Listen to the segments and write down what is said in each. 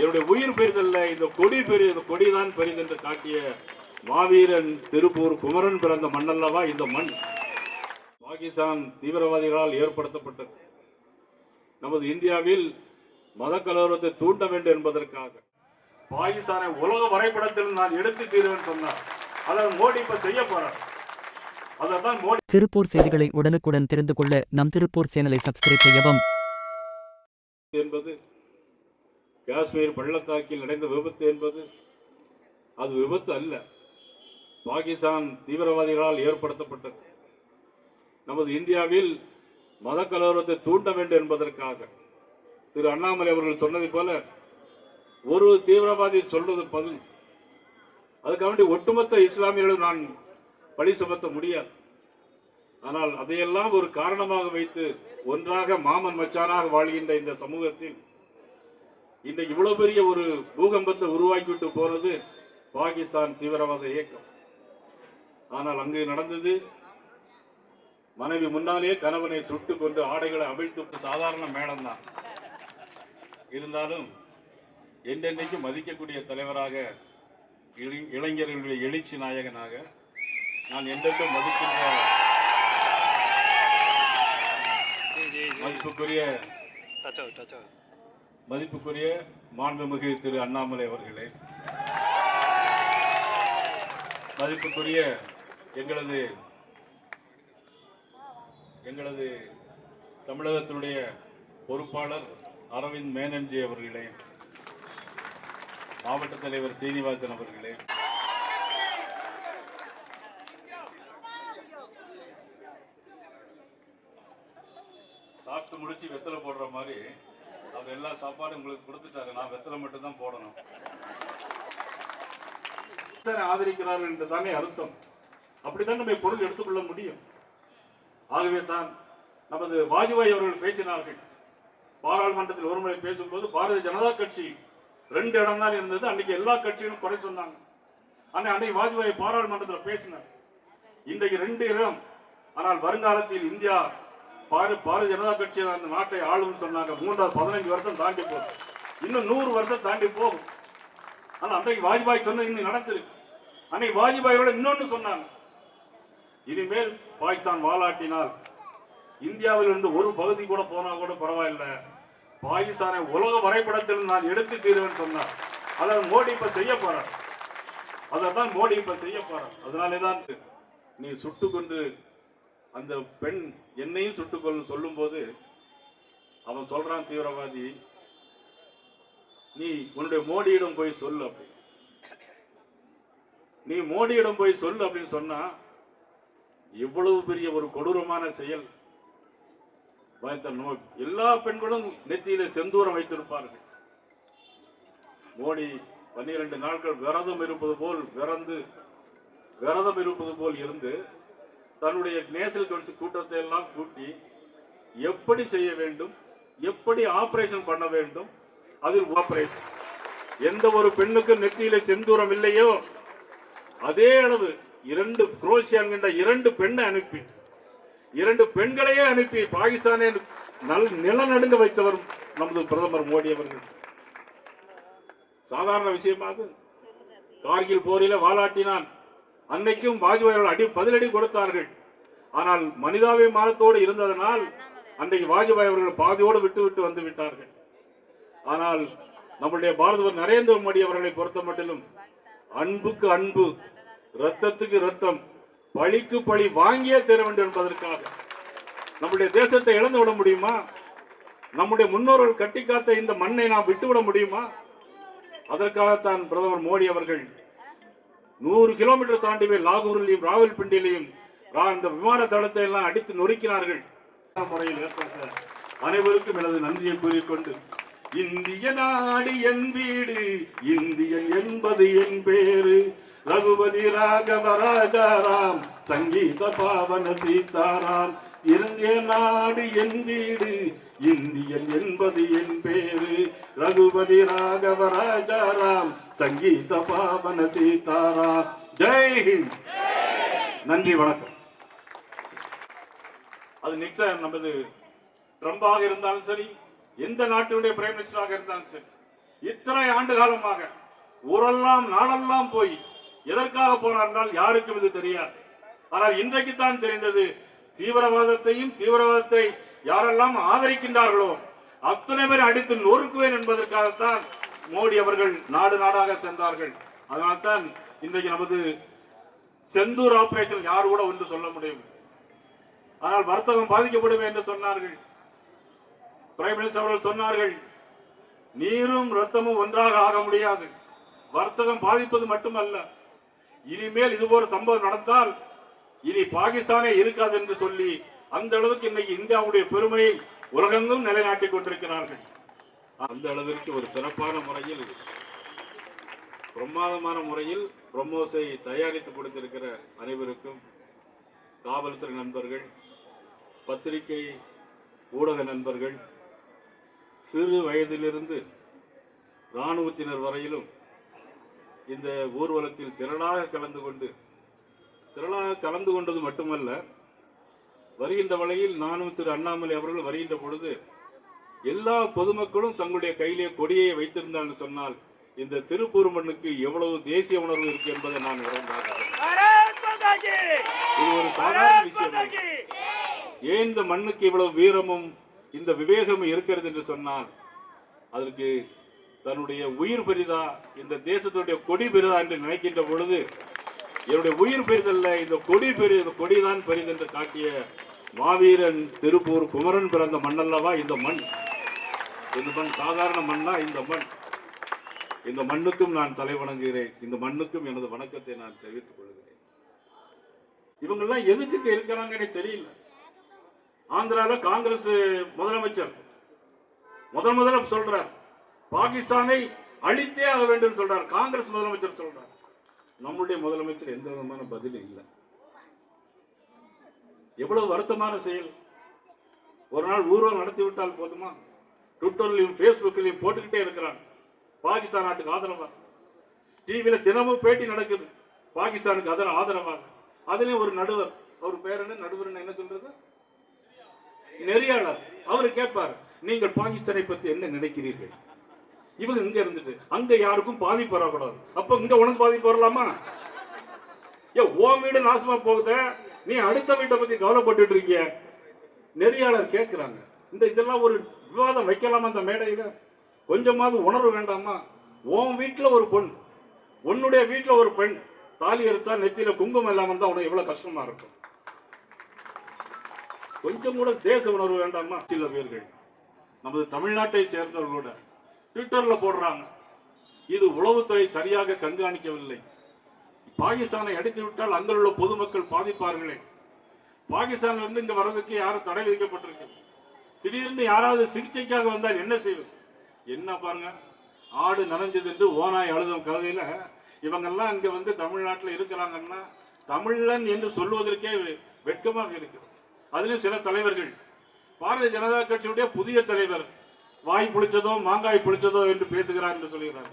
என்னுடைய உயிர் பெரிதல்ல இந்த கொடி பெரிய இந்த கொடிதான் பெரிது என்று காட்டிய மாவீரன் திருப்பூர் குமரன் பிறந்த மண்ணல்லவா இந்த மண். பாகிஸ்தான் தீவிரவாதிகளால் ஏற்படுத்தப்பட்டது. நமது இந்தியாவில் மத கலவரத்தை தூண்ட வேண்டும் என்பதற்காக. பாகிஸ்தானை உலக வரைபடத்தில் நான் எடுத்து தீர்வேன் சொன்னார். அதை மோடி இப்ப செய்ய போறார். அதான் மோடி திருப்பூர் செய்திகளை உடனுக்குடன் தெரிந்து கொள்ள நம் திருப்பூர் சேனலை சப்ஸ்கிரைப் செய்யவும். என்பது காஷ்மீர் பள்ளத்தாக்கில் நடந்த விபத்து என்பது அது விபத்து அல்ல. பாகிஸ்தான் தீவிரவாதிகளால் ஏற்படுத்தப்பட்டது. நமது இந்தியாவில் மத கலவரத்தை தூண்ட வேண்டும் என்பதற்காக திரு அண்ணாமலை அவர்கள் சொன்னதை போல ஒரு தீவிரவாதி சொல்றது பதில். அதுக்காக வேண்டி ஒட்டுமொத்த இஸ்லாமியர்களும் நான் பழி சுமத்த முடியாது. ஆனால் அதையெல்லாம் ஒரு காரணமாக வைத்து ஒன்றாக மாமன் மச்சானாக வாழ்கின்ற இந்த சமூகத்தில் இன்றைக்கு இவ்வளவு பெரிய ஒரு பூகம்பத்தை உருவாக்கிவிட்டு போனது பாகிஸ்தான் தீவிரவாத இயக்கம். ஆனால் அங்கு நடந்தது மனைவி முன்னாலே கணவனை சுட்டுக் கொண்டு ஆடைகளை அவிழ்த்து சாதாரண மேளம்தான். இருந்தாலும் என்றென்றைக்கும் மதிக்கக்கூடிய தலைவராக இளை- இளைஞர்களுடைய எழுச்சி நாயகனாக நான் என்றென்றும் மதிக்கின்ற மதிப்புக்குரிய மதிப்புக்குரிய மாண்புமிகு திரு அண்ணாமலை அவர்களே மதிப்புக்குரிய எங்களது எங்களது தமிழகத்தினுடைய பொறுப்பாளர் அரவிந்த் மேனன்ஜி அவர்களே மாவட்ட தலைவர் சீனிவாசன் அவர்களே சாப்பிட்டு முடிச்சு வெத்தலை போடுற மாதிரி அவர் எல்லா சாப்பாடும் உங்களுக்கு கொடுத்துட்டாரு நான் வெத்தலை மட்டும் தான் போடணும். இத்தனை ஆதரிக்கிறார்கள் என்று தானே அர்த்தம். அப்படித்தான் நம்ம பொருள் எடுத்துக்கொள்ள முடியும். ஆகவே தான் நமது வாஜ்பாய் அவர்கள் பேசினார்கள். பாராளுமன்றத்தில் ஒருமுறை பேசும்போது பாரதிய ஜனதா கட்சி ரெண்டு இடம் தான் இருந்தது. அன்னைக்கு எல்லா கட்சியும் குறை சொன்னாங்க. அன்னை அன்னைக்கு வாஜ்பாய் பாராளுமன்றத்தில் பேசினார். இன்றைக்கு ரெண்டு இடம். ஆனால் வருங்காலத்தில் இந்தியா பாரு பாரதிய ஜனதா கட்சி அந்த நாட்டை ஆளும் சொன்னாங்க. மூன்றாவது பதினஞ்சு வருஷம் தாண்டி போகும். இன்னும் நூறு வருஷம் தாண்டி போகும். ஆனால் அன்றைக்கு வாஜ்பாய் சொன்னது இன்னும் நடந்திருக்கு. அன்னைக்கு வாஜ்பாயோட இன்னொன்னு சொன்னாங்க. இனிமேல் பாகிஸ்தான் வாலாட்டினால் இந்தியாவில் இருந்து ஒரு பகுதி கூட போனா கூட பரவாயில்ல. பாகிஸ்தானை உலக வரைபடத்தில் நான் எடுத்து தீர்வேன் சொன்னார். அதை மோடி இப்ப செய்ய போறார். தான் மோடி இப்ப செய்ய போறார். அதனாலே தான் நீ சுட்டு கொண்டு அந்த பெண் என்னையும் சுட்டுக்கொள்ள சொல்லும்போது அவன் சொல்றான் தீவிரவாதி நீ உன்னுடைய மோடியிடம் போய் சொல்லு அப்படி. நீ மோடியிடம் போய் சொல்லு அப்படின்னு சொன்னா இவ்வளவு பெரிய ஒரு கொடூரமான செயல். வைத்த நோய் எல்லா பெண்களும் நெத்தியில செந்தூரம் வைத்திருப்பார்கள். மோடி பன்னிரண்டு நாட்கள் விரதம் இருப்பது போல் விரந்து விரதம் இருப்பது போல் இருந்து தன்னுடைய நேஷனல் கவுன்சில் கூட்டத்தை எல்லாம் கூட்டி எப்படி செய்ய வேண்டும் எப்படி ஆபரேஷன் பண்ண வேண்டும் அதில் ஆபரேஷன் எந்த ஒரு பெண்ணுக்கு நெத்தியில செந்தூரம் இல்லையோ அதே அளவு இரண்டு குரோஷியா என்கின்ற இரண்டு பெண்ணை அனுப்பி இரண்டு பெண்களையே அனுப்பி பாகிஸ்தானே நல் நிலநடுங்க வைத்தவர் நமது பிரதமர் மோடி அவர்கள். சாதாரண விஷயமா அது? கார்கில் போரில வாலாட்டினான். அன்னைக்கும் வாஜ்பாய் அவர்கள் அடி பதிலடி கொடுத்தார்கள். ஆனால் மனிதாபிமானத்தோடு இருந்ததனால் அன்றைக்கு வாஜ்பாய் அவர்கள் பாதியோடு விட்டு விட்டு வந்து விட்டார்கள். ஆனால் நம்முடைய பாரதவர் நரேந்திர மோடி அவர்களை பொறுத்த மட்டிலும் அன்புக்கு அன்பு ரத்தத்துக்கு ரத்தம் பழிக்கு பழி வாங்கியே தர வேண்டும் என்பதற்காக நம்முடைய தேசத்தை இழந்து விட முடியுமா? நம்முடைய முன்னோர்கள் கட்டி காத்த இந்த மண்ணை நாம் விட்டுவிட முடியுமா? அதற்காகத்தான் பிரதமர் மோடி அவர்கள் நூறு கிலோமீட்டர் தாண்டி லாகூரிலையும் ராவல்பிண்டிலையும் இந்த விமான தளத்தை எல்லாம் அடித்து நொறுக்கினார்கள். முறையில் ஏற்பட்ட அனைவருக்கும் எனது நன்றியை கூறிக்கொண்டு இந்திய நாடு என் வீடு இந்தியன் என்பது என் பேரு. ரகுபதி ராகவ ராஜாராம் சங்கீத பாவன சீதாராம். இந்திய நாடு என் வீடு இந்தியன் என்பது என் பேரு. ரகுபதி ராகவ ராஜாராம் சங்கீத பாவன சீதாராம். ஜெய் ஹிந்த்! நன்றி வணக்கம். அது நிச்சயம் நமது ட்ரம்பாக இருந்தாலும் சரி எந்த நாட்டினுடைய பிரைம் மினிஸ்டராக இருந்தாலும் சரி இத்தனை ஆண்டு காலமாக ஊரெல்லாம் நாடெல்லாம் போய் எதற்காக போனார் என்றால் யாருக்கும் இது தெரியாது. ஆனால் இன்றைக்கு தான் தெரிந்தது தீவிரவாதத்தையும் தீவிரவாதத்தை யாரெல்லாம் ஆதரிக்கின்றார்களோ அத்தனை பேர் அடித்து நொறுக்குவேன் என்பதற்காகத்தான் மோடி அவர்கள் நாடு நாடாக சென்றார்கள். அதனால்தான் இன்றைக்கு நமது செந்தூர் ஆபரேஷன் யார் கூட ஒன்று சொல்ல முடியும். ஆனால் வர்த்தகம் பாதிக்கப்படும் என்று சொன்னார்கள். பிரைம் மினிஸ்டர் அவர்கள் சொன்னார்கள் நீரும் ரத்தமும் ஒன்றாக ஆக முடியாது. வர்த்தகம் பாதிப்பது மட்டுமல்ல. இனிமேல் இதுபோல சம்பவம் நடந்தால் இனி பாகிஸ்தானே இருக்காது என்று சொல்லி அந்த அளவுக்கு இன்னைக்கு இந்தியாவுடைய பெருமையை உலகெங்கும் நிலைநாட்டிக் கொண்டிருக்கிறார்கள். அந்த அளவிற்கு ஒரு சிறப்பான முறையில் பிரமாதமான முறையில் பிரம்மோஸை தயாரித்து கொடுத்திருக்கிற அனைவருக்கும் காவல்துறை நண்பர்கள் பத்திரிகை ஊடக நண்பர்கள் சிறு வயதிலிருந்து இராணுவத்தினர் வரையிலும் இந்த ஊர்வலத்தில் திரளாக கலந்து கொண்டு திரளாக கலந்து கொண்டது மட்டுமல்ல வருகின்ற வழியில் நானும் திரு அண்ணாமலை அவர்கள் வருகின்ற பொழுது எல்லா பொதுமக்களும் தங்களுடைய கையிலே கொடியை வைத்திருந்தான்னு சொன்னால் இந்த திருப்பூர் மண்ணுக்கு எவ்வளவு தேசிய உணர்வு இருக்கு என்பதை நான் உணர்ந்தாங்க இது ஒரு சாதாரண விஷயம் ஏன் இந்த மண்ணுக்கு இவ்வளவு வீரமும் இந்த விவேகமும் இருக்கிறது என்று சொன்னால் அதற்கு தன்னுடைய உயிர் பெரிதா இந்த தேசத்துடைய கொடி பெரிதா என்று நினைக்கின்ற பொழுது என்னுடைய உயிர் பெரிதல்ல இந்த கொடி பெரிய இந்த கொடிதான் பெரிது என்று காட்டிய மாவீரன் திருப்பூர் குமரன் பிறந்த மண்ணல்லவா? இந்த மண். இந்த மண் சாதாரண மண்ணா? இந்த மண். இந்த மண்ணுக்கும் நான் தலை வணங்குகிறேன். இந்த மண்ணுக்கும் எனது வணக்கத்தை நான் தெரிவித்துக் கொள்கிறேன். இவங்கெல்லாம் எதுக்கு இருக்கிறாங்கன்னு தெரியல. ஆந்திரால காங்கிரஸ் முதலமைச்சர் முதல் முதல்ல சொல்றார். பாகிஸ்தானை அழித்தே ஆக வேண்டும் சொல்றார். காங்கிரஸ் முதலமைச்சர் சொல்றார். நம்முடைய முதலமைச்சர் எந்த விதமான பதிலும் இல்லை. எவ்வளவு வருத்தமான செயல். ஒரு நாள் ஊர்வலம் நடத்தி விட்டால் போதுமா? ட்விட்டர்லையும் ஃபேஸ்புக்லையும் போட்டுக்கிட்டே இருக்கிறான். பாகிஸ்தான் நாட்டுக்கு ஆதரவா? டிவியில தினமும் பேட்டி நடக்குது. பாகிஸ்தானுக்கு அதன் ஆதரவாக அதுலயும் ஒரு நடுவர். அவர் பேர் என்ன? நடுவர் என்ன சொல்றது? நெறியாளர். அவர் கேட்பார் நீங்கள் பாகிஸ்தானை பத்தி என்ன நினைக்கிறீர்கள்? இவங்க இங்க இருந்துட்டு அங்க யாருக்கும் பாதிப்பு வரக்கூடாது. அப்ப இங்க உனக்கு பாதிப்பு வரலாமா? ஏ ஓ வீடு நாசமா போகுத. நீ அடுத்த வீட்டை பத்தி கவலைப்பட்டு இருக்கிய. நெறியாளர் கேட்கிறாங்க இந்த இதெல்லாம் ஒரு விவாதம் வைக்கலாமா அந்த மேடையில? கொஞ்சமாவது உணர்வு வேண்டாமா? உன் வீட்டுல ஒரு பெண் உன்னுடைய வீட்டுல ஒரு பெண். தாலி எடுத்தா நெத்தியில குங்குமம் இல்லாம இருந்தா உனக்கு எவ்வளவு கஷ்டமா இருக்கும்? கொஞ்சம் கூட தேச உணர்வு வேண்டாமா? சில பேர்கள். நமது தமிழ்நாட்டை சேர்ந்தவர்களோட ட்விட்டர்ல போடுறாங்க. இது உளவுத்துறை சரியாக கண்காணிக்கவில்லை. பாகிஸ்தானை அடித்து விட்டால் அங்குள்ள பொதுமக்கள் பாதிப்பார்களே. பாகிஸ்தான்ல இருந்து இங்க வர்றதுக்கு யாரும் தடை விதிக்கப்பட்டிருக்கு. திடீர்னு யாராவது சிகிச்சைக்காக வந்தால் என்ன செய்வது? என்ன பாருங்க ஆடு நனைஞ்சது என்று ஓனாய் அழுதும் கதையில இவங்கெல்லாம் இங்க வந்து தமிழ்நாட்டில் இருக்கிறாங்கன்னா தமிழன் என்று சொல்வதற்கே வெ- வெட்கமாக இருக்கிறது. அதிலும் சில தலைவர்கள் பாரதிய ஜனதா கட்சியுடைய புதிய தலைவர் வாய் புளிச்சதோ மாங்காய் புளிச்சதோ என்று பேசுகிறார் என்று சொல்கிறார்.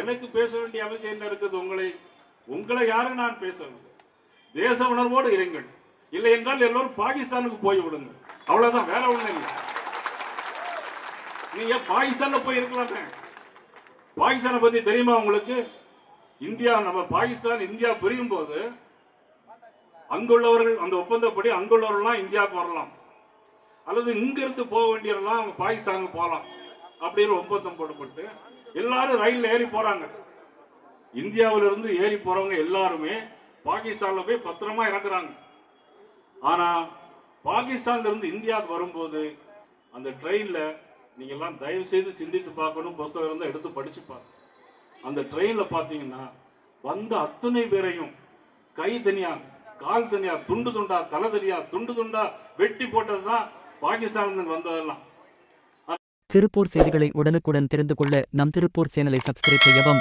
எனக்கு பேச வேண்டிய அவசியம் என்ன இருக்குது உங்களை? உங்களை யாரும் நான் பேசவில்லை தேச உணர்வோடு இருங்கள். இல்லை என்றால் எல்லோரும் பாகிஸ்தானுக்கு போய் விடுங்க அவ்வளவுதான் வேற ஒண்ணு இல்லை. நீங்க பாகிஸ்தான்ல போய் இருக்கலாமே. பாகிஸ்தானை பத்தி தெரியுமா உங்களுக்கு? இந்தியா நம்ம பாகிஸ்தான் இந்தியா பிரியும் போது அங்குள்ளவர்கள் அந்த ஒப்பந்தப்படி அங்குள்ளவர்கள்லாம் இந்தியாவுக்கு வரலாம். அல்லது இங்கிருந்து போக வேண்டியதெல்லாம் அவங்க பாகிஸ்தானுக்கு போகலாம். அப்படின்னு ஒப்பந்தம் போடப்பட்டு எல்லாரும் ரயிலில் ஏறி போறாங்க. இந்தியாவிலிருந்து ஏறி போறவங்க எல்லாருமே பாகிஸ்தான்ல போய் பத்திரமா இறக்குறாங்க ஆனா பாகிஸ்தான்ல இருந்து இந்தியாவுக்கு வரும்போது அந்த ட்ரெயின்ல நீங்க எல்லாம் தயவு செய்து சிந்தித்து பார்க்கணும். புஸ்தகம் இருந்தால் எடுத்து படிச்சு பாருங்க. அந்த ட்ரெயின்ல பாத்தீங்கன்னா வந்த அத்தனை பேரையும் கை தனியா கால் தனியா துண்டு துண்டா தலை தனியா துண்டு துண்டா வெட்டி போட்டது தான் பாகிஸ்தான்ல வந்ததெல்லாம். திருப்பூர் செய்திகளை உடனுக்குடன் தெரிந்து கொள்ள நம் திருப்பூர் சேனலை சப்ஸ்கிரைப் செய்யவும்.